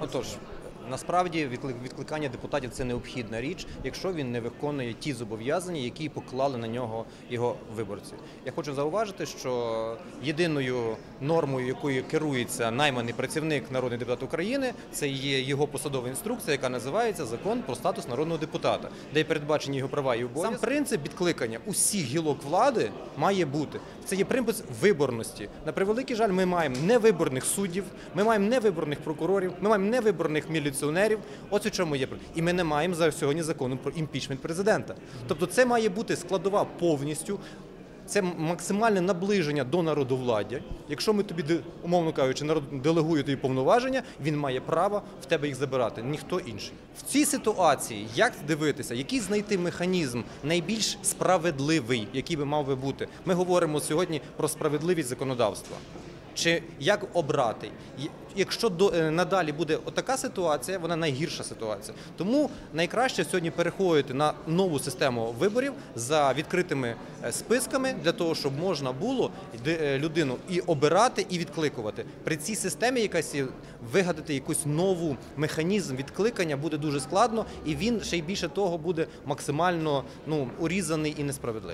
Отож, насправді відкликання депутатів це необхідна річ, якщо він не виконує ті зобов'язання, які поклали на нього його виборці. Я хочу зауважити, що єдиною нормою, якою керується найманий працівник народний депутат України, це є його посадова інструкція, яка називається Закон про статус народного депутата, де передбачені його права і обов'язки. Сам принцип відкликання усіх гілок влади має бути. Це є принцип виборності. На превеликий жаль, ми маємо невиборних суддів, ми маємо невиборних прокурорів, ми маємо невиборних міліціонерів. Ось у чому є. І ми не маємо за сьогодні закону про імпічмент президента. Тобто, це має бути складова повністю. Це максимальне наближення до народовладдя. Якщо ми тобі, умовно кажучи, народ делегує тобі повноваження, він має право в тебе їх забирати, ніхто інший. В цій ситуації як дивитися, який знайти механізм найбільш справедливий, який би мав би бути? Ми говоримо сьогодні про справедливість законодавства. Чи як обрати? Якщо до е, надалі буде отака ситуація, вона найгірша ситуація. Тому найкраще сьогодні переходити на нову систему виборів за відкритими е, списками для того, щоб можна було е, людину і обирати, і відкликувати. При цій системі якась вигадати якусь нову механізм відкликання буде дуже складно, і він ще й більше того буде максимально ну урізаний і несправедливий.